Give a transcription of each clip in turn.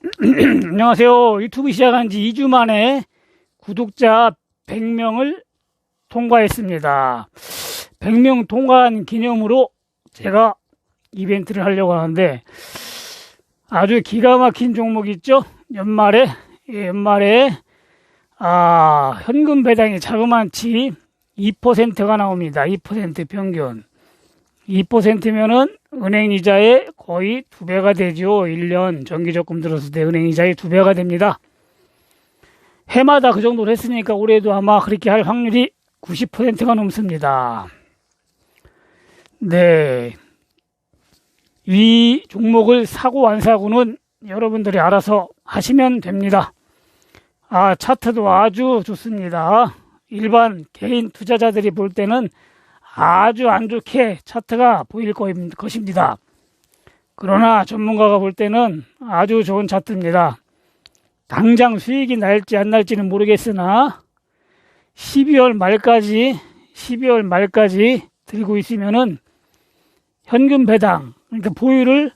안녕하세요. 유튜브 시작한 지 2주 만에 구독자 100명을 통과했습니다. 100명 통과한 기념으로 제가 이벤트를 하려고 하는데 아주 기가 막힌 종목 있죠? 연말에, 예, 연말에, 아, 현금 배당이 자그만치 2%가 나옵니다. 2% 평균. 2%면은 은행 이자의 거의 두 배가 되죠. 1년 정기적금 들었을 때 은행 이자의 두 배가 됩니다. 해마다 그 정도로 했으니까 올해도 아마 그렇게 할 확률이 90%가 넘습니다. 네. 이 종목을 사고 안 사고는 여러분들이 알아서 하시면 됩니다. 아, 차트도 아주 좋습니다. 일반 개인 투자자들이 볼 때는 아주 안 좋게 차트가 보일 것입니다. 그러나 전문가가 볼 때는 아주 좋은 차트입니다. 당장 수익이 날지 안 날지는 모르겠으나 12월 말까지 12월 말까지 들고 있으면은 현금 배당 그러니까 보유를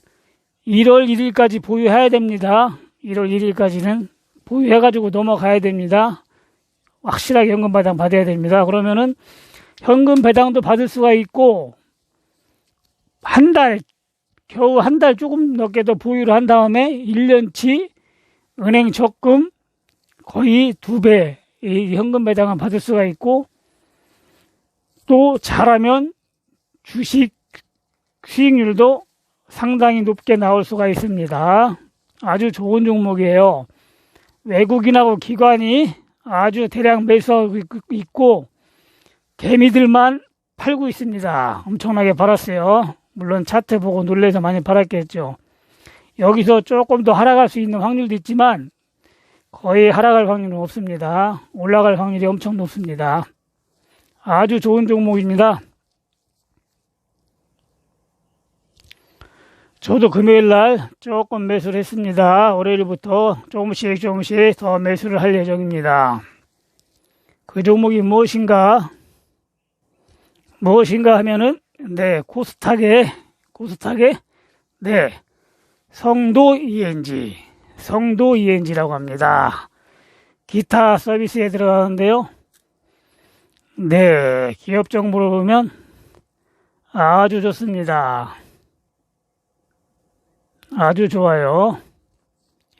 1월 1일까지 보유해야 됩니다. 1월 1일까지는 보유해가지고 넘어가야 됩니다. 확실하게 현금 배당 받아야 됩니다. 그러면은 현금 배당도 받을 수가 있고 한 달, 겨우 한 달 조금 넘게 더 보유를 한 다음에 1년치 은행 적금 거의 두 배 현금 배당을 받을 수가 있고 또 잘하면 주식 수익률도 상당히 높게 나올 수가 있습니다. 아주 좋은 종목이에요. 외국인하고 기관이 아주 대량 매수하고 있고 개미들만 팔고 있습니다. 엄청나게 팔았어요. 물론 차트 보고 놀래서 많이 팔았겠죠. 여기서 조금 더 하락할 수 있는 확률도 있지만 거의 하락할 확률은 없습니다. 올라갈 확률이 엄청 높습니다. 아주 좋은 종목입니다. 저도 금요일 날 조금 매수를 했습니다. 월요일부터 조금씩 조금씩 더 매수를 할 예정입니다. 그 종목이 무엇인가? 무엇인가 하면은, 네, 코스닥에, 코스닥에, 네, 성도 ENG, 성도 ENG라고 합니다. 기타 서비스에 들어가는데요. 네, 기업 정보를 보면 아주 좋습니다. 아주 좋아요.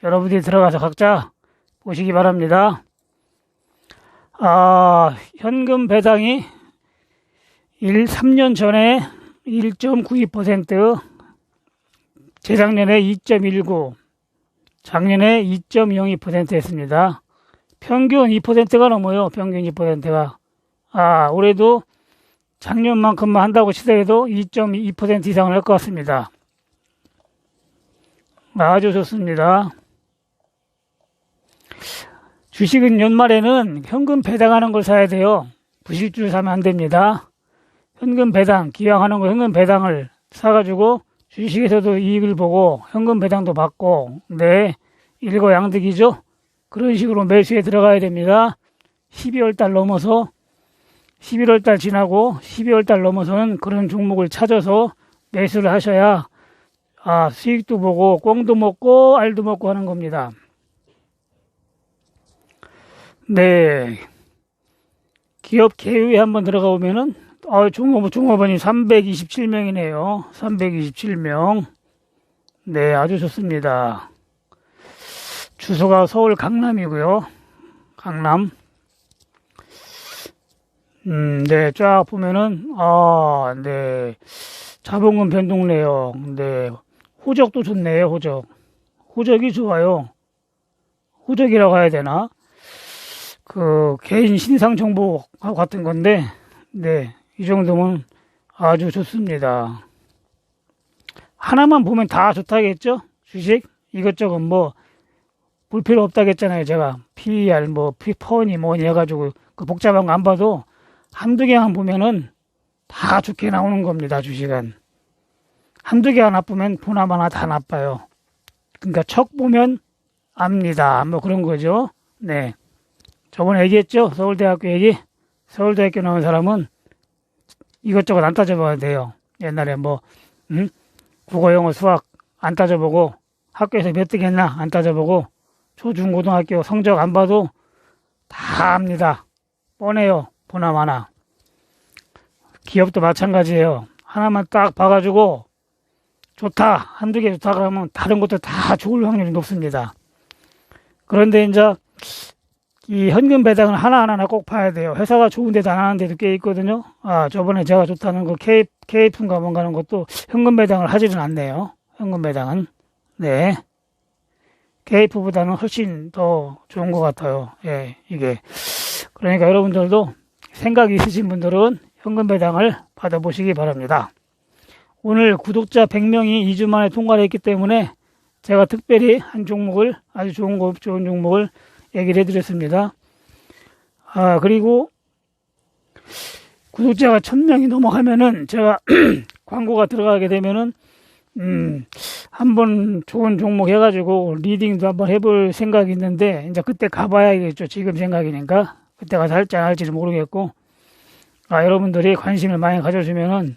여러분들이 들어가서 각자 보시기 바랍니다. 아, 현금 배당이 1, 3년 전에 1.92%, 재작년에 2.19, 작년에 2.02% 했습니다. 평균 2%가 넘어요. 평균 2%가. 아, 올해도 작년만큼만 한다고 치더라도 2.2% 이상을 할 것 같습니다. 아주 좋습니다. 주식은 연말에는 현금 배당하는 걸 사야 돼요. 부실주를 사면 안 됩니다. 현금 배당, 기왕하는 거 현금 배당을 사가지고 주식에서도 이익을 보고 현금 배당도 받고, 네, 일거양득이죠. 그런 식으로 매수에 들어가야 됩니다. 12월 달 넘어서 11월 달 지나고 12월 달 넘어서는 그런 종목을 찾아서 매수를 하셔야 아, 수익도 보고 꽁도 먹고 알도 먹고 하는 겁니다. 네. 기업 개요에 한번 들어가 보면은 아, 종업, 종업원이 327명이네요. 327명. 네, 아주 좋습니다. 주소가 서울 강남이고요. 강남. 음, 네, 쫙 보면은, 아, 네. 자본금 변동 내용, 네. 호적도 좋네요, 호적. 호적이 좋아요. 호적이라고 해야 되나? 그, 개인 신상 정보 같은 건데, 네. 이 정도면 아주 좋습니다. 하나만 보면 다 좋다겠죠? 주식? 이것저것 뭐, 볼 필요 없다겠잖아요, 제가. PER, 뭐, 피퍼니 뭐니 해가지고, 그 복잡한 거 안 봐도 한두 개만 보면은 다 좋게 나오는 겁니다, 주식은. 한두 개가 나쁘면 보나마나 다 나빠요. 그러니까 척 보면 압니다. 뭐 그런 거죠. 네. 저번에 얘기했죠? 서울대학교 얘기? 서울대학교 나온 사람은 이것저것 안 따져봐야 돼요. 옛날에 뭐, 음? 국어, 영어, 수학 안 따져보고 학교에서 몇 등 했나 안 따져보고 초 중 고등학교 성적 안 봐도 다 압니다. 뻔해요. 보나마나. 기업도 마찬가지예요. 하나만 딱 봐가지고 좋다. 한두 개 좋다 그러면 다른 것도 다 좋을 확률이 높습니다. 그런데 이제 이 현금 배당을 하나하나 꼭 봐야 돼요. 회사가 좋은 데도 안 하는 데도 꽤 있거든요. 아, 저번에 제가 좋다는 거 K, KF인가 뭔가 하는 것도 현금 배당을 하지는 않네요. 현금 배당은. 네. KF보다는 훨씬 더 좋은 것 같아요. 예, 이게. 그러니까 여러분들도 생각이 있으신 분들은 현금 배당을 받아보시기 바랍니다. 오늘 구독자 100명이 2주 만에 통과를 했기 때문에 제가 특별히 한 종목을 아주 좋은 거, 좋은 종목을 얘기를 해드렸습니다. 아, 그리고 구독자가 1000명이 넘어가면은 제가 광고가 들어가게 되면은 음, 한번 좋은 종목 해가지고 리딩도 한번 해볼 생각이 있는데 이제 그때 가봐야겠죠. 지금 생각이니까 그때 가서 할지 안 할지는 모르겠고 아, 여러분들이 관심을 많이 가져주면은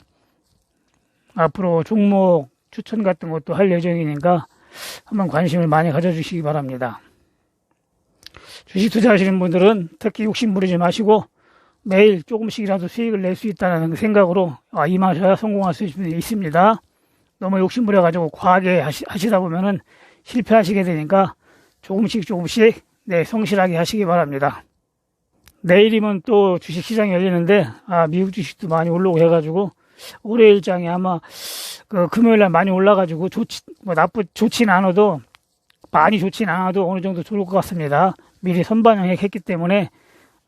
앞으로 종목 추천 같은 것도 할 예정이니까 한번 관심을 많이 가져주시기 바랍니다. 주식 투자하시는 분들은 특히 욕심 부리지 마시고 매일 조금씩이라도 수익을 낼 수 있다는 생각으로 아, 임하셔야 성공할 수 있습니다. 너무 욕심 부려가지고 과하게 하시, 하시다 보면은 실패하시게 되니까 조금씩 조금씩 네, 성실하게 하시기 바랍니다. 내일이면 또 주식 시장이 열리는데 아, 미국 주식도 많이 올라오고 해가지고 올해 일정이 아마 그 금요일 날 많이 올라가지고 좋지 뭐 나쁘 좋진 않아도 많이 좋진 않아도 어느 정도 좋을 것 같습니다. 미리 선반영했기 때문에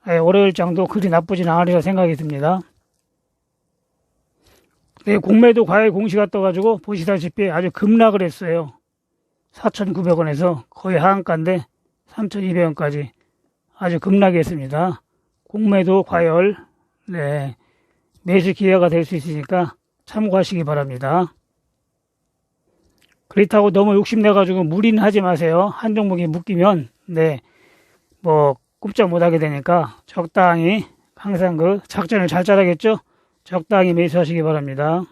예, 올해 일정도 그리 나쁘진 않으리라 생각이 듭니다. 네, 공매도 과일 공시가 떠가지고 보시다시피 아주 급락을 했어요. 4,900원에서 거의 하한가인데 3,200원까지 아주 급락이 했습니다. 공매도 과열, 네, 매수 기회가 될 수 있으니까 참고하시기 바랍니다. 그렇다고 너무 욕심내가지고 무리는 하지 마세요. 한 종목이 묶이면, 네, 뭐, 꼼짝 못하게 되니까 적당히 항상 그 작전을 잘 짜라겠죠? 적당히 매수하시기 바랍니다.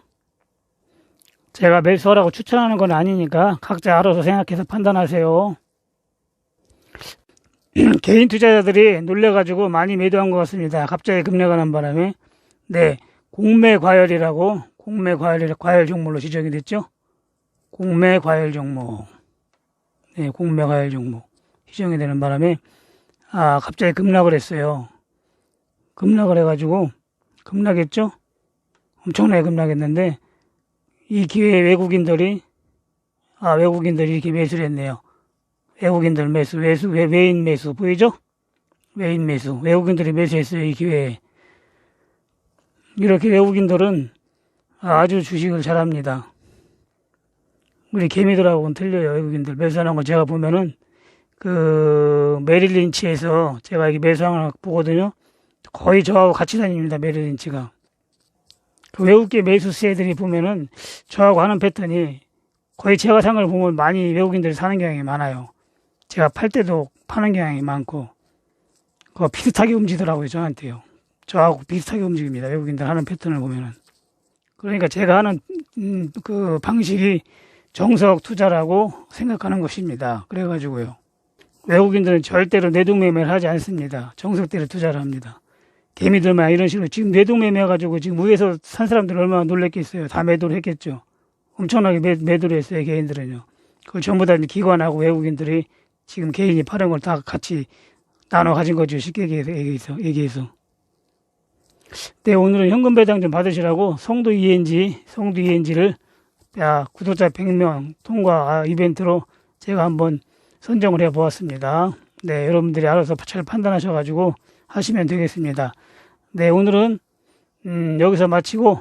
제가 매수하라고 추천하는 건 아니니까 각자 알아서 생각해서 판단하세요. 개인 투자자들이 놀래가지고 많이 매도한 것 같습니다. 갑자기 급락하는 바람에. 네, 공매 과열이라고 공매 과열 과열 종목으로 지정이 됐죠. 공매 과열 종목. 네, 공매 과열 종목 지정이 되는 바람에 아 갑자기 급락을 했어요. 급락을 해가지고 급락했죠. 엄청나게 급락했는데 이 기회에 외국인들이 아 외국인들이 이렇게 매수를 했네요. 외국인들 매수, 매수, 외, 외인 매수 보이죠? 외인 매수, 외국인들이 매수했어요 이 기회에. 이렇게 외국인들은 아주 주식을 잘합니다. 우리 개미들하고는 틀려요 외국인들 매수하는 거 제가 보면은 그 메릴 린치에서 제가 이게 매수하는 거 보거든요. 거의 저하고 같이 다닙니다 메릴 린치가. 그 외국계 매수세들이 보면은 저하고 하는 패턴이 거의 제가 산 걸 보면 많이 외국인들이 사는 경향이 많아요. 제가 팔 때도 파는 경향이 많고, 그거 비슷하게 움직이더라고요, 저한테요. 저하고 비슷하게 움직입니다. 외국인들 하는 패턴을 보면은. 그러니까 제가 하는, 음, 그 방식이 정석 투자라고 생각하는 것입니다. 그래가지고요. 외국인들은 절대로 내동매매를 하지 않습니다. 정석대로 투자를 합니다. 개미들만 이런 식으로 지금 뇌동매매 해가지고 지금 위에서 산 사람들 얼마나 놀랬겠어요. 다 매도를 했겠죠. 엄청나게 매, 매도를 했어요. 개인들은요. 그걸 전부 다 기관하고 외국인들이 지금 개인이 파는 걸 다 같이 나눠 가진 거죠. 쉽게 얘기해서. 얘기해서. 네, 오늘은 현금 배당 좀 받으시라고 성도 ENG, 성도 ENG를 야, 구독자 100명 통과 이벤트로 제가 한번 선정을 해 보았습니다. 네, 여러분들이 알아서 잘 판단하셔 가지고 하시면 되겠습니다. 네, 오늘은 음, 여기서 마치고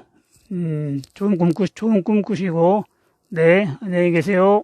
음, 좋은 꿈 꾸, 좋은 꿈 꾸시고 네, 안녕히 계세요.